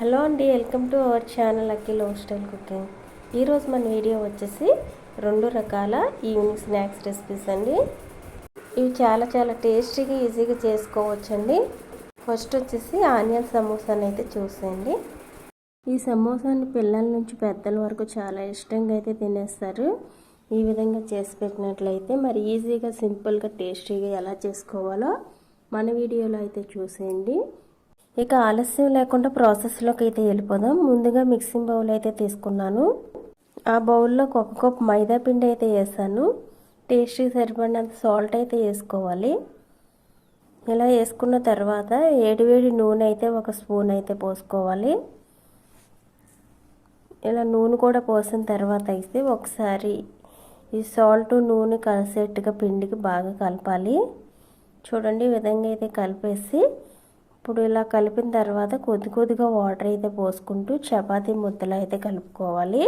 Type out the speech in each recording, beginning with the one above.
Hello అండి welcome to our channel Akhil hostel cooking. ఈరోజు మన వీడియో వచ్చేసి రెండు రకాల ఈవినింగ్ స్నాక్స్ రెసిపీస్ అండి. ఇవి చాలా చాలా టేస్టీగా ఈజీగా చేసుకోవచ్చండి. ఫస్ట్ వచ్చేసి ఆనియన్ సమోసాని అయితే చూసేయండి. ఈ సమోసాని పిల్లల నుంచి పెద్దల వరకు చాలా ఇష్టంగా అయితే తినేస్తారు. ఈ విధంగా చేసి పెట్టినట్లయితే మరి ఈజీగా సింపుల్గా టేస్టీగా ఎలా చేసుకోవాలో మన వీడియోలో అయితే చూసేయండి. ఇక ఆలస్యం లేకుండా ప్రాసెస్లోకి అయితే వెళ్ళిపోదాం. ముందుగా మిక్సింగ్ బౌల్ అయితే తీసుకున్నాను. ఆ బౌల్లో ఒక కప్ మైదా పిండి అయితే వేసాను. టేస్ట్కి సరిపడినంత సాల్ట్ అయితే వేసుకోవాలి. ఇలా వేసుకున్న తర్వాత ఏడివేడి నూనె అయితే ఒక స్పూన్ అయితే పోసుకోవాలి. ఇలా నూనె కూడా పోసిన తర్వాత అయితే ఒకసారి ఈ సాల్ట్ నూనె కలిసేట్టుగా పిండికి బాగా కలపాలి. చూడండి ఈ విధంగా అయితే కలిపేసి ఇప్పుడు ఇలా కలిపిన తర్వాత కొద్ది కొద్దిగా వాటర్ అయితే పోసుకుంటూ చపాతీ ముద్దలు అయితే కలుపుకోవాలి.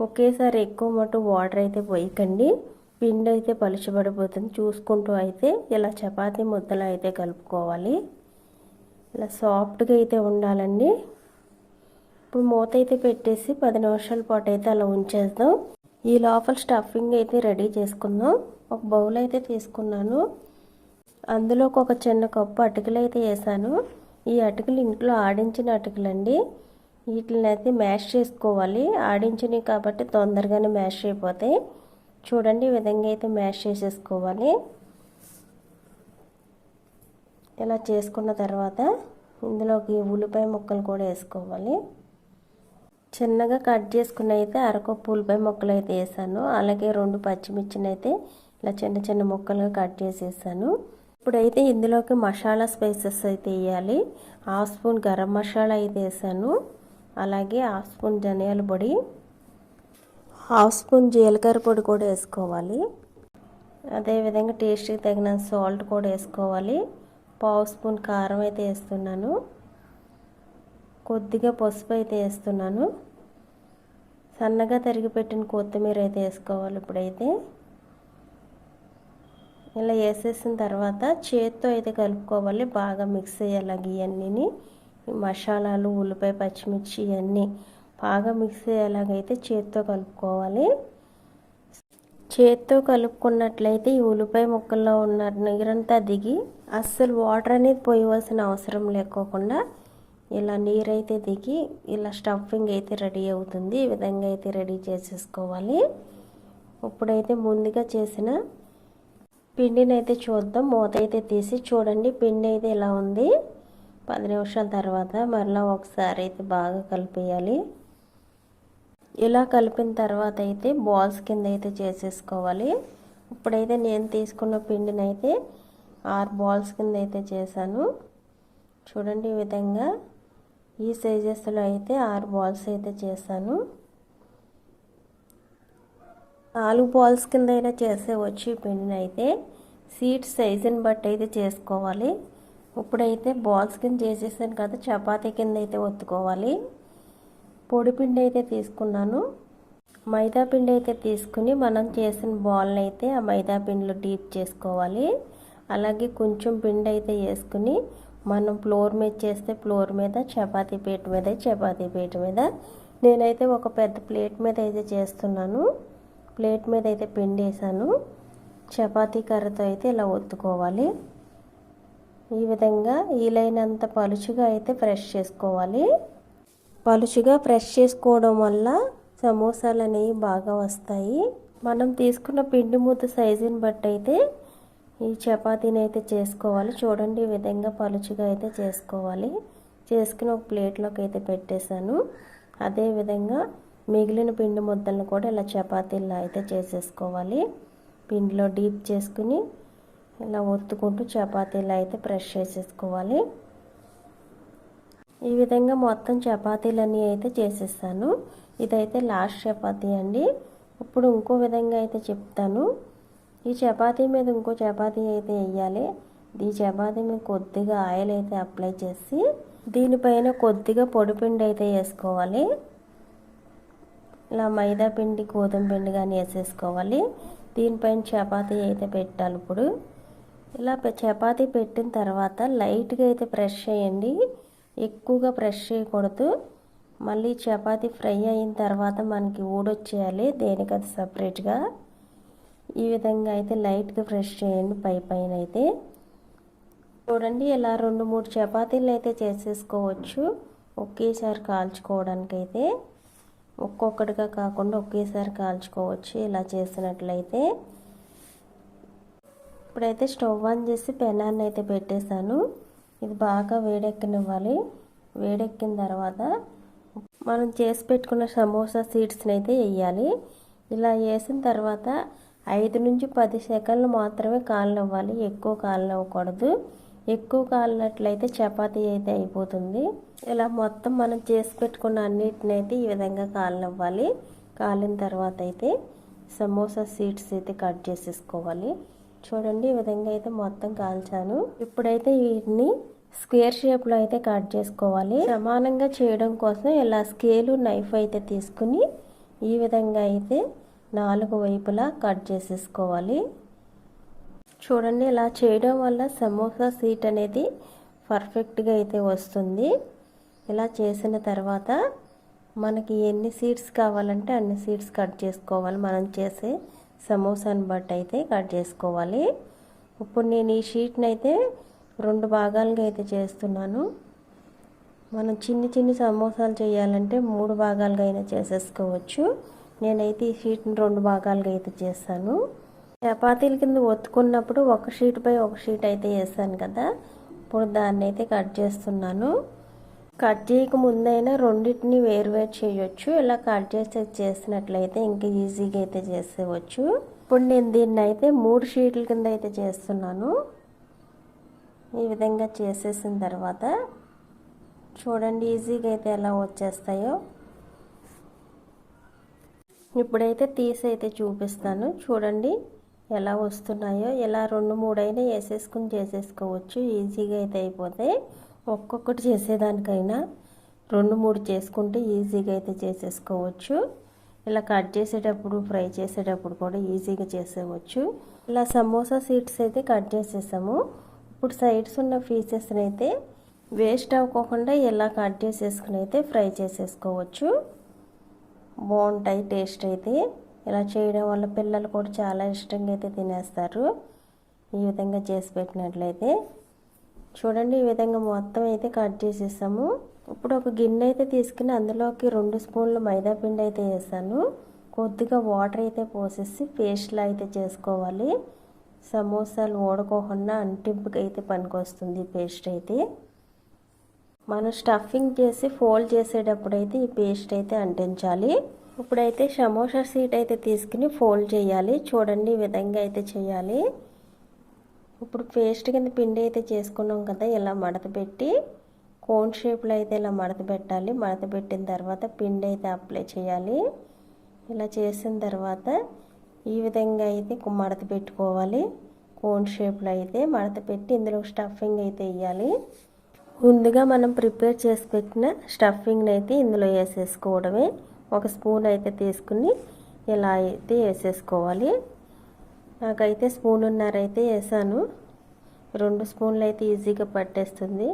ఒకేసారి ఎక్కువ మటు వాటర్ అయితే పోయకండి. పిండి అయితే పలుచబడిపోతుంది. చూసుకుంటూ అయితే ఇలా చపాతీ ముద్దలు అయితే కలుపుకోవాలి. ఇలా సాఫ్ట్గా అయితే ఉండాలండి. ఇప్పుడు మూత అయితే పెట్టేసి పది నిమిషాల పాటు అయితే అలా ఉంచేద్దాం. ఈ లోపల స్టఫింగ్ అయితే రెడీ చేసుకుందాం. ఒక బౌల్ అయితే తీసుకున్నాను. అందులోకి ఒక చిన్న కప్పు అటుకులు అయితే వేసాను. ఈ అటుకులు ఇంట్లో ఆడించిన అటుకులండి. వీటిని అయితే మ్యాష్ చేసుకోవాలి. ఆడించినవి కాబట్టి తొందరగానే మ్యాష్ అయిపోతాయి. చూడండి ఈ విధంగా అయితే మ్యాష్ చేసేసుకోవాలి. ఇలా చేసుకున్న తర్వాత ఇందులోకి ఉల్లిపాయ ముక్కలు కూడా వేసుకోవాలి. చిన్నగా కట్ చేసుకుని అయితే అరకప్పు ఉల్లిపాయ ముక్కలు అయితే వేసాను. అలాగే రెండు పచ్చిమిర్చిని అయితే ఇలా చిన్న చిన్న ముక్కలుగా కట్ చేసేసాను. ఇప్పుడైతే ఇందులోకి మసాలా స్పైసెస్ అయితే వేయాలి. హాఫ్ స్పూన్ గరం మసాలా అయితే వేసాను. అలాగే హాఫ్ స్పూన్ ధనియాల పొడి హాఫ్ స్పూన్ జీలకర్ర పొడి కూడా వేసుకోవాలి. అదేవిధంగా టేస్ట్కి తగిన సాల్ట్ కూడా వేసుకోవాలి. పావు స్పూన్ కారం అయితే వేస్తున్నాను. కొద్దిగా పసుపు అయితే వేస్తున్నాను. సన్నగా తరిగి పెట్టిన కొత్తిమీర అయితే వేసుకోవాలి ఇప్పుడైతే. ఇలా వేసేసిన తర్వాత చేత్తో అయితే కలుపుకోవాలి. బాగా మిక్స్ అయ్యేలాగా ఇవన్నీ మసాలాలు ఉల్లిపాయ పచ్చిమిర్చి ఇవన్నీ బాగా మిక్స్ అయ్యేలాగైతే చేత్తో కలుపుకోవాలి. చేత్తో కలుపుకున్నట్లయితే ఈ ఉల్లిపాయ ముక్కల్లో ఉన్న నీరంతా దిగి అస్సలు వాటర్ అనేది పోయవలసిన అవసరం లేకోకుండా ఇలా నీరైతే దిగి ఇలా స్టఫింగ్ అయితే రెడీ అవుతుంది. ఈ విధంగా అయితే రెడీ చేసేసుకోవాలి. ఇప్పుడైతే ముందుగా చేసిన పిండిని అయితే చూద్దాం మూత అయితే తీసి చూడండి పిండి అయితే ఇలా ఉంది. పది నిమిషాల తర్వాత మరలా ఒకసారి అయితే బాగా కలిపేయాలి. ఇలా కలిపిన తర్వాత అయితే బాల్స్ కింద అయితే చేసేసుకోవాలి. ఇప్పుడైతే నేను తీసుకున్న పిండిని అయితే ఆరు బాల్స్ కింద అయితే చేశాను. చూడండి ఈ విధంగా ఈ సైజెస్లో అయితే ఆరు బాల్స్ అయితే చేశాను. ఆలు బాల్స్ కింద అయినా చేసే వచ్చి పిండిని అయితే సీట్ సైజుని బట్టి అయితే చేసుకోవాలి. ఇప్పుడైతే బాల్స్ కింద చేసేసాను కదా చపాతీ కింద అయితే ఒత్తుకోవాలి. పొడి పిండి అయితే తీసుకున్నాను. మైదా పిండి అయితే తీసుకుని మనం చేసిన బాల్ని అయితే ఆ మైదా పిండిలో డీప్ చేసుకోవాలి. అలాగే కొంచెం పిండి అయితే వేసుకుని మనం ఫ్లోర్ మీద చేస్తే ఫ్లోర్ మీద చపాతీ పీట మీద చపాతీ పీట మీద. నేనైతే ఒక పెద్ద ప్లేట్ మీద అయితే చేస్తున్నాను. ప్లేట్ మీద అయితే పిండి వేసాను. చపాతీ కర్రతో అయితే ఇలా ఒత్తుకోవాలి. ఈ విధంగా వీలైనంత పలుచుగా అయితే ఫ్రెష్ చేసుకోవాలి. పలుచుగా ఫ్రెష్ చేసుకోవడం వల్ల సమోసాలు అనేవి బాగా వస్తాయి. మనం తీసుకున్న పిండి ముద్ద సైజుని బట్టి అయితే ఈ చపాతీని అయితే చేసుకోవాలి. చూడండి ఈ విధంగా పలుచుగా అయితే చేసుకోవాలి. చేసుకుని ఒక ప్లేట్లోకి అయితే పెట్టేశాను. అదేవిధంగా మిగిలిన పిండి ముద్దలను కూడా ఇలా చపాతీలా అయితే చేసేసుకోవాలి. పిండిలో డీప్ చేసుకుని ఇలా ఒత్తుకుంటూ చపాతీలు అయితే ప్రెష్ చేసేసుకోవాలి. ఈ విధంగా మొత్తం చపాతీలన్నీ అయితే చేసేస్తాను. ఇదైతే లాస్ట్ చపాతీ అండి. ఇప్పుడు ఇంకో విధంగా అయితే చెప్తాను. ఈ చపాతీ మీద ఇంకో చపాతీ అయితే వేయాలి. ఈ చపాతీ మీద కొద్దిగా ఆయిల్ అయితే అప్లై చేసి దీనిపైన కొద్దిగా పొడిపిండి అయితే వేసుకోవాలి. ఇలా మైదా పిండి గోధుమ పిండి కానీ వేసేసుకోవాలి. దీనిపైన చపాతీ అయితే పెట్టాలి ఇప్పుడు. ఇలా చపాతీ పెట్టిన తర్వాత లైట్గా అయితే ప్రెష్ చేయండి. ఎక్కువగా ఫ్రెష్ చేయకూడదు. మళ్ళీ చపాతి ఫ్రై అయిన తర్వాత మనకి ఊడొచ్చేయాలి. దేనికది సపరేట్గా. ఈ విధంగా అయితే లైట్గా ఫ్రెష్ చేయండి పై పైన అయితే. చూడండి ఇలా రెండు మూడు చపాతీలు అయితే చేసేసుకోవచ్చు. ఒకేసారి కాల్చుకోవడానికి అయితే ఒక్కొక్కటిగా కాకుండా ఒకేసారి కాల్చుకోవచ్చు. ఇలా చేసినట్లయితే ఇప్పుడైతే స్టవ్ ఆన్ చేసి పెనాన్ని అయితే పెట్టేశాను. ఇది బాగా వేడెక్కనివ్వాలి. వేడెక్కిన తర్వాత మనం చేసి పెట్టుకున్న సమోసా సీడ్స్ని అయితే వేయాలి. ఇలా వేసిన తర్వాత ఐదు నుంచి పది సెకండ్లు మాత్రమే కాలనివ్వాలి. ఎక్కువ కాలనివ్వకూడదు. ఎక్కువ కాలినట్లయితే చపాతీ అయితే అయిపోతుంది. ఇలా మొత్తం మనం చేసి పెట్టుకున్న అన్నిటిని అయితే ఈ విధంగా కాలనివ్వాలి. కాలిన తర్వాత అయితే సమోసా సీడ్స్ అయితే కట్ చేసేసుకోవాలి. చూడండి ఈ విధంగా అయితే మొత్తం కాల్చాను. ఇప్పుడైతే వీటిని స్క్వేర్ షేప్లో అయితే కట్ చేసుకోవాలి. సమానంగా చేయడం కోసం ఇలా స్కేలు నైఫ్ అయితే తీసుకుని ఈ విధంగా అయితే నాలుగు వైపులా కట్ చేసేసుకోవాలి. చూడండి ఇలా చేయడం వల్ల సమోసా సీట్ అనేది పర్ఫెక్ట్గా అయితే వస్తుంది. ఇలా చేసిన తర్వాత మనకి ఎన్ని సీడ్స్ కావాలంటే అన్ని సీడ్స్ కట్ చేసుకోవాలి. మనం చేసే సమోసాని బట్టి అయితే కట్ చేసుకోవాలి. ఇప్పుడు నేను ఈ షీట్ని అయితే రెండు భాగాలుగా అయితే చేస్తున్నాను. మనం చిన్ని చిన్ని సమోసాలు చేయాలంటే మూడు భాగాలుగా అయినా చేసేసుకోవచ్చు. నేనైతే ఈ షీట్ని రెండు భాగాలుగా అయితే చేస్తాను. చపాతీల కింద ఒత్తుకున్నప్పుడు ఒక షీట్ పై ఒక షీట్ అయితే వేసాను కదా. ఇప్పుడు దాన్ని అయితే కట్ చేస్తున్నాను. కట్ చేయక ముందైనా రెండింటిని వేరువేరు చేయొచ్చు. ఇలా కట్ చేసి చేసినట్లయితే ఇంకా ఈజీగా అయితే చేసేవచ్చు ఇప్పుడు నేను దీన్ని అయితే మూడు షీట్ల కింద అయితే చేస్తున్నాను. ఈ విధంగా చేసేసిన తర్వాత చూడండి ఈజీగా అయితే ఎలా వచ్చేస్తాయో. ఇప్పుడైతే తీసి అయితే చూపిస్తాను. చూడండి. ఎలా వస్తున్నాయో ఇలా రెండు మూడైనా వేసేసుకుని చేసేసుకోవచ్చు. ఈజీగా అయితే అయిపోతాయి. ఒక్కొక్కటి చేసేదానికైనా రెండు మూడు చేసుకుంటే ఈజీగా అయితే చేసేసుకోవచ్చు. ఇలా కట్ చేసేటప్పుడు ఫ్రై చేసేటప్పుడు కూడా ఈజీగా చేసేవచ్చు. ఇలా సమోసా సీడ్స్ అయితే కట్ చేసేసాము. ఇప్పుడు సైడ్స్ ఉన్న పీసెస్ని అయితే వేస్ట్ అవ్వకుండా ఇలా కట్ చేసేసుకుని అయితే ఫ్రై చేసేసుకోవచ్చు. బాగుంటాయి టేస్ట్ అయితే. ఇలా చేయడం వల్ల పిల్లలు కూడా చాలా ఇష్టంగా అయితే తినేస్తారు. ఈ విధంగా చేసి పెట్టినట్లయితే. చూడండి ఈ విధంగా మొత్తం అయితే కట్ చేసేసాము. ఇప్పుడు ఒక గిన్నె అయితే తీసుకుని అందులోకి రెండు స్పూన్లు మైదా పిండి అయితే వేసాను. కొద్దిగా వాటర్ అయితే పోసేసి పేస్ట్లా అయితే చేసుకోవాలి. సమోసాలు ఓడకోకుండా అంటింపుకి అయితే పనికొస్తుంది పేస్ట్ అయితే. మనం స్టఫింగ్ చేసి ఫోల్డ్ చేసేటప్పుడు అయితే ఈ పేస్ట్ అయితే అంటించాలి. ఇప్పుడైతే సమోసా సీట్ అయితే తీసుకుని ఫోల్డ్ చేయాలి. చూడండి ఈ విధంగా అయితే చేయాలి. ఇప్పుడు పేస్ట్ కింద పిండి అయితే చేసుకున్నాం కదా ఇలా మడత పెట్టి కోన్ షేప్లో అయితే ఇలా మడత పెట్టాలి. మడత పెట్టిన తర్వాత పిండి అయితే అప్లై చేయాలి. ఇలా చేసిన తర్వాత ఈ విధంగా అయితే మడత పెట్టుకోవాలి. కోన్ షేప్లో అయితే మడత పెట్టి ఇందులో స్టఫింగ్ అయితే వేయాలి. ముందుగా మనం ప్రిపేర్ చేసి పెట్టిన స్టఫింగ్ని అయితే ఇందులో వేసేసుకోవడమే. ఒక స్పూన్ అయితే తీసుకుని ఇలా అయితే వేసేసుకోవాలి. నాకైతే స్పూన్ ఉన్నారైతే వేసాను. రెండు స్పూన్లు అయితే ఈజీగా పట్టేస్తుంది.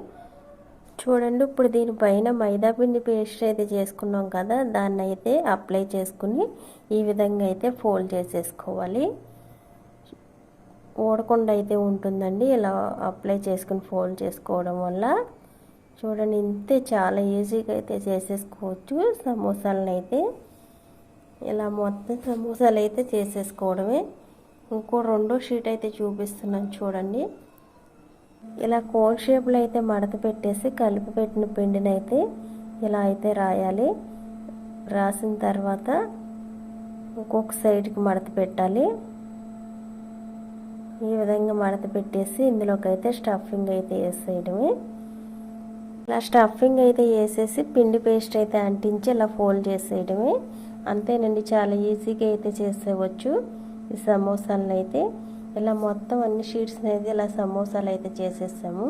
చూడండి ఇప్పుడు దీనిపైన మైదాపిండి పేస్ట్ అయితే చేసుకున్నాం కదా దాన్ని అయితే అప్లై చేసుకుని ఈ విధంగా అయితే ఫోల్డ్ చేసేసుకోవాలి. ఊడకుండా అయితే ఉంటుందండి ఇలా అప్లై చేసుకుని ఫోల్డ్ చేసుకోవడం వల్ల. చూడండి ఇంతే చాలా ఈజీగా అయితే చేసేసుకోవచ్చు. సమోసాలను అయితే ఇలా మొత్తం సమోసాలు అయితే చేసేసుకోవడమే. ఇంకో రెండో షీట్ అయితే చూపిస్తున్నాను చూడండి. ఇలా కోన్ షేప్లో అయితే మడత పెట్టేసి కలిపి పెట్టిన పిండిని అయితే ఇలా అయితే రాయాలి. రాసిన తర్వాత ఇంకొక సైడ్కి మడత పెట్టాలి. ఈ విధంగా మడత పెట్టేసి ఇందులోకి అయితే స్టఫింగ్ అయితే వేసేయడమే. ఇలా స్టఫింగ్ అయితే వేసేసి పిండి పేస్ట్ అయితే అంటించి ఇలా ఫోల్డ్ చేసేయడమే. అంతేనండి చాలా ఈజీగా అయితే చేసేవచ్చు ఈ సమోసాలను అయితే. ఇలా మొత్తం అన్ని షీట్స్ అనేది ఇలా సమోసాలు అయితే చేసేసాము.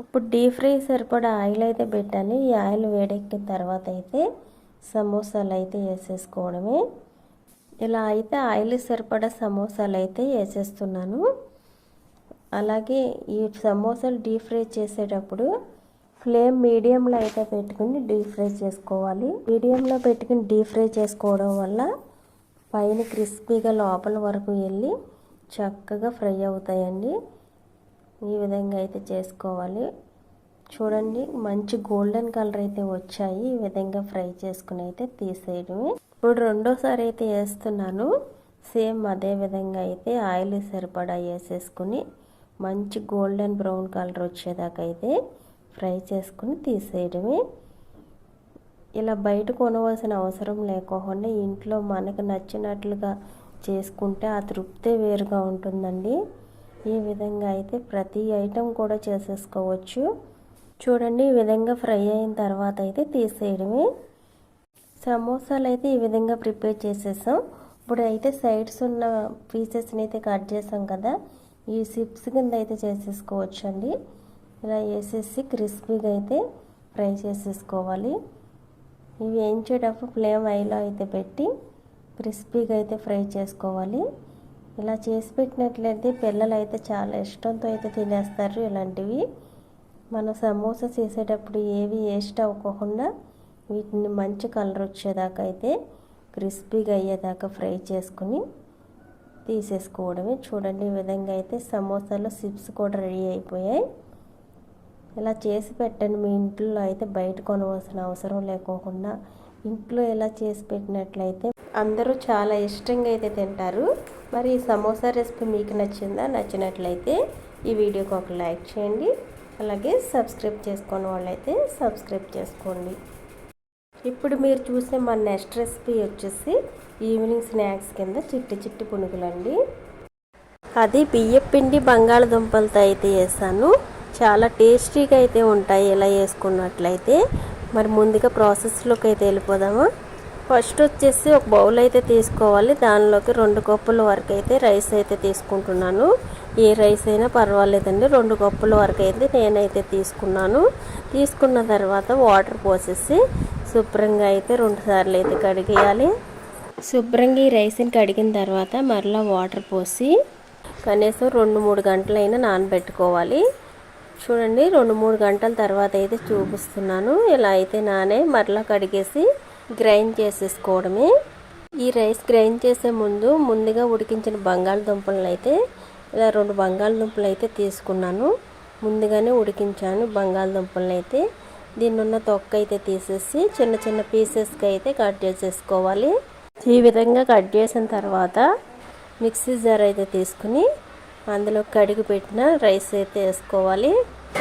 ఇప్పుడు డీప్ ఫ్రై సరిపడా ఆయిల్ అయితే పెట్టాను. ఈ ఆయిల్ వేడెక్కిన తర్వాత అయితే సమోసాలు అయితే వేసేసుకోవడమే. ఇలా అయితే ఆయిల్ సరిపడా సమోసాలు అయితే వేసేస్తున్నాను. అలాగే ఈ సమోసాలు డీప్ ఫ్రై చేసేటప్పుడు ఫ్లేమ్ మీడియంలో అయితే పెట్టుకుని డీప్ ఫ్రై చేసుకోవాలి. మీడియంలో పెట్టుకుని డీప్ ఫ్రై చేసుకోవడం వల్ల పైన క్రిస్పీగా లోపల వరకు వెళ్ళి చక్కగా ఫ్రై అవుతాయండి. ఈ విధంగా అయితే చేసుకోవాలి. చూడండి మంచి గోల్డెన్ కలర్ అయితే వచ్చాయి. ఈ విధంగా ఫ్రై చేసుకుని అయితే తీసేయడమే. ఇప్పుడు రెండోసారి అయితే వేస్తున్నాను. సేమ్ అదే విధంగా అయితే ఆయిల్ సరిపడా వేసేసుకుని మంచి గోల్డెన్ బ్రౌన్ కలర్ వచ్చేదాకా అయితే ఫ్రై చేసుకుని తీసేయడమే. ఇలా బయట కొనవలసిన అవసరం లేకోకుండా ఇంట్లో మనకు నచ్చినట్లుగా చేసుకుంటే ఆ తృప్తే వేరుగా ఉంటుందండి. ఈ విధంగా అయితే ప్రతి ఐటెం కూడా చేసేసుకోవచ్చు. చూడండి ఈ విధంగా ఫ్రై అయిన తర్వాత అయితే తీసేయడమే. సమోసాలు అయితే ఈ విధంగా ప్రిపేర్ చేసేసాం. ఇప్పుడు అయితే సైడ్స్ ఉన్న పీసెస్ని అయితే కట్ చేసాం కదా. ఈ సిప్స్ కింద అయితే చేసేసుకోవచ్చు అండి ఇలా వేసేసి క్రిస్పీగా అయితే ఫ్రై చేసేసుకోవాలి. ఇవి వేయించేటప్పుడు ఫ్లేమ్ ఐలో అయితే పెట్టి క్రిస్పీగా అయితే ఫ్రై చేసుకోవాలి. ఇలా చేసి పెట్టినట్లయితే పిల్లలు అయితే చాలా ఇష్టంతో అయితే తినేస్తారు ఇలాంటివి. మనం సమోసా చేసేటప్పుడు ఏవి వేస్ట్ అవ్వకుండా వీటిని మంచి కలర్ వచ్చేదాకా అయితే క్రిస్పీగా అయ్యేదాకా ఫ్రై చేసుకుని తీసేసుకోవడమే. చూడండి ఈ విధంగా అయితే సమోసాలో సిప్స్ కూడా రెడీ అయిపోయాయి. ఇలా చేసి పెట్టండి మీ ఇంట్లో అయితే బయట కొనవలసిన అవసరం లేకోకుండా ఇంట్లో ఇలా చేసి పెట్టినట్లయితే అందరూ చాలా ఇష్టంగా అయితే తింటారు. మరి ఈ సమోసా రెసిపీ మీకు నచ్చిందా? నచ్చినట్లయితే ఈ వీడియోకి ఒక లైక్ చేయండి. అలాగే సబ్స్క్రైబ్ చేసుకున్న వాళ్ళైతే సబ్స్క్రైబ్ చేసుకోండి. ఇప్పుడు మీరు చూసే మన నెక్స్ట్ రెసిపీ వచ్చేసి ఈవినింగ్ స్నాక్స్ కింద చిట్టి చిట్టి పునుగులండి. అది బియ్యపిండి బంగాళదుంపలతో అయితే వేసాను చాలా టేస్టీగా అయితే ఉంటాయి ఇలా వేసుకున్నట్లయితే మరి ముందుగా ప్రాసెస్లోకి అయితే వెళ్ళిపోదామా. ఫస్ట్ వచ్చేసి ఒక బౌల్ అయితే తీసుకోవాలి. దానిలోకి రెండు కప్పుల వరకు అయితే రైస్ అయితే తీసుకుంటున్నాను. ఏ రైస్ అయినా పర్వాలేదండి. రెండు కప్పుల వరకు అయితే నేనైతే తీసుకున్నాను. తీసుకున్న తర్వాత వాటర్ పోసేసి శుభ్రంగా అయితే రెండు సార్లు అయితే కడిగేయాలి. శుభ్రంగా ఈ రైస్ని కడిగిన తర్వాత మరలా వాటర్ పోసి కనీసం రెండు మూడు గంటలైనా నానబెట్టుకోవాలి. చూడండి రెండు మూడు గంటల తర్వాత అయితే చూపిస్తున్నాను. ఇలా అయితే నానే మరలా కడిగేసి గ్రైండ్ చేసేసుకోవడమే. ఈ రైస్ గ్రైండ్ చేసే ముందు ముందుగా ఉడికించిన బంగాళదుంపలను అయితే ఇలా రెండు బంగాళదుంపలు అయితే తీసుకున్నాను. ముందుగానే ఉడికించాను బంగాళదుంపలను అయితే. దీన్ని ఉన్న తొక్క అయితే తీసేసి చిన్న చిన్న పీసెస్కి అయితే కట్ చేసేసుకోవాలి. ఈ విధంగా కట్ చేసిన తర్వాత మిక్సీ జార్ అయితే తీసుకుని అందులో కడిగి పెట్టిన రైస్ అయితే వేసుకోవాలి.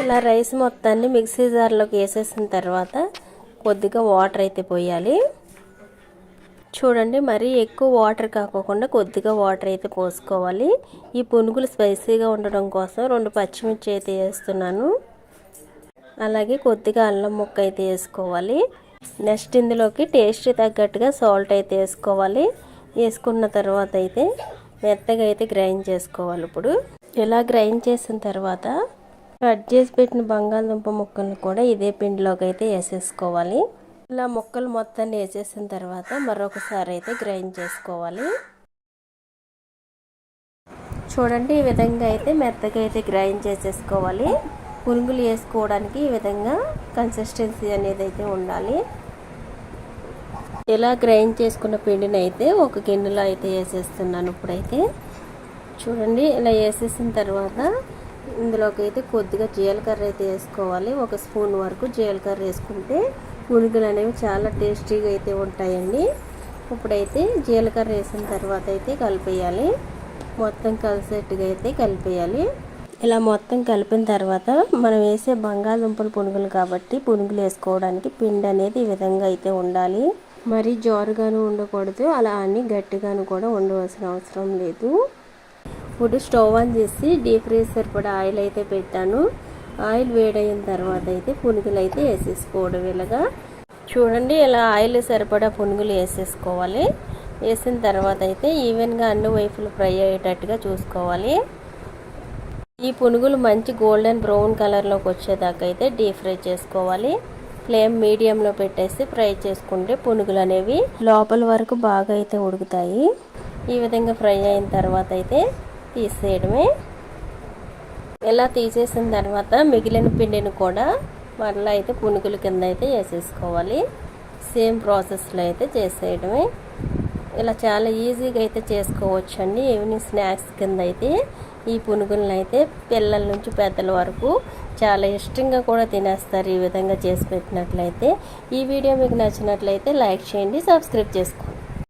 ఇలా రైస్ మొత్తాన్ని మిక్సీ జార్లోకి వేసేసిన తర్వాత కొద్దిగా వాటర్ అయితే పోయాలి. చూడండి మరీ ఎక్కువ వాటర్ కాకోకుండా కొద్దిగా వాటర్ అయితే పోసుకోవాలి. ఈ పునుగులు స్పైసీగా ఉండడం కోసం రెండు పచ్చిమిర్చి అయితే వేస్తున్నాను. అలాగే కొద్దిగా అల్లం ముక్క అయితే వేసుకోవాలి. నెక్స్ట్ ఇందులోకి టేస్ట్ తగ్గట్టుగా సాల్ట్ అయితే వేసుకోవాలి. వేసుకున్న తర్వాత అయితే మెత్తగా అయితే గ్రైండ్ చేసుకోవాలి ఇప్పుడు. ఇలా గ్రైండ్ చేసిన తర్వాత కట్ చేసి పెట్టిన బంగాళదుంప ముక్కలను కూడా ఇదే పిండిలోకి అయితే వేసేసుకోవాలి. ఇలా ముక్కలు మొత్తాన్ని వేసేసిన తర్వాత మరొకసారి అయితే గ్రైండ్ చేసుకోవాలి. చూడండి ఈ విధంగా అయితే మెత్తగా అయితే గ్రైండ్ చేసేసుకోవాలి. పునుగులు వేసుకోవడానికి ఈ విధంగా కన్సిస్టెన్సీ అనేది అయితే ఉండాలి. ఇలా గ్రైండ్ చేసుకున్న పిండిని అయితే ఒక గిన్నెలో అయితే వేసేస్తున్నాను ఇప్పుడైతే. చూడండి ఇలా వేసేసిన తర్వాత ఇందులోకి అయితే కొద్దిగా జీలకర్ర అయితే వేసుకోవాలి. ఒక స్పూన్ వరకు జీలకర్ర వేసుకుంటే పునుగులు అనేవి చాలా టేస్టీగా అయితే ఉంటాయండి. ఇప్పుడైతే జీలకర్ర వేసిన తర్వాత అయితే కలిపేయాలి. మొత్తం కలిసేట్టుగా అయితే కలిపేయాలి. ఇలా మొత్తం కలిపిన తర్వాత మనం వేసే బంగాళదుంపల పునుగులు కాబట్టి పునుగులు వేసుకోవడానికి పిండి అనేది ఈ విధంగా అయితే ఉండాలి. మరీ జారుగాను ఉండకూడదు. అలా అని గట్టిగాను కూడా ఉండవలసిన అవసరం లేదు. ఫుడ్ స్టవ్ ఆన్ చేసి డీప్ ఫ్రై సరిపడా ఆయిల్ అయితే పెట్టాను. ఆయిల్ వేడైన తర్వాత అయితే పునుగులు అయితే వేసేసుకోవడం ఇలాగా. చూడండి ఇలా ఆయిల్ సరిపడా పునుగులు వేసేసుకోవాలి. వేసిన తర్వాత అయితే ఈవెన్గా అన్ని వైపులు ఫ్రై అయ్యేటట్టుగా చూసుకోవాలి. ఈ పునుగులు మంచి గోల్డెన్ బ్రౌన్ కలర్లోకి వచ్చేదాకా అయితే డీప్ ఫ్రై చేసుకోవాలి. ఫ్లేమ్ మీడియంలో పెట్టేసి ఫ్రై చేసుకుంటే పునుగులు అనేవి లోపల వరకు బాగా అయితే ఉడుకుతాయి. ఈ విధంగా ఫ్రై అయిన తర్వాత అయితే తీసేయడమే. ఇలా తీసేసిన తర్వాత మిగిలిన పిండిని కూడా మరలా అయితే పునుగుల కింద అయితే వేసేసుకోవాలి. సేమ్ ప్రాసెస్లో అయితే చేసేయడమే. ఇలా చాలా ఈజీగా అయితే చేసుకోవచ్చు అండి ఈవినింగ్ స్నాక్స్ కింద అయితే ఈ పునుగులను అయితే పిల్లల నుంచి పెద్దల వరకు చాలా ఇష్టంగా కూడా తినేస్తారు ఈ విధంగా చేసి పెట్టినట్లయితే. ఈ వీడియో మీకు నచ్చినట్లయితే లైక్ చేయండి సబ్స్క్రైబ్ చేసుకోండి.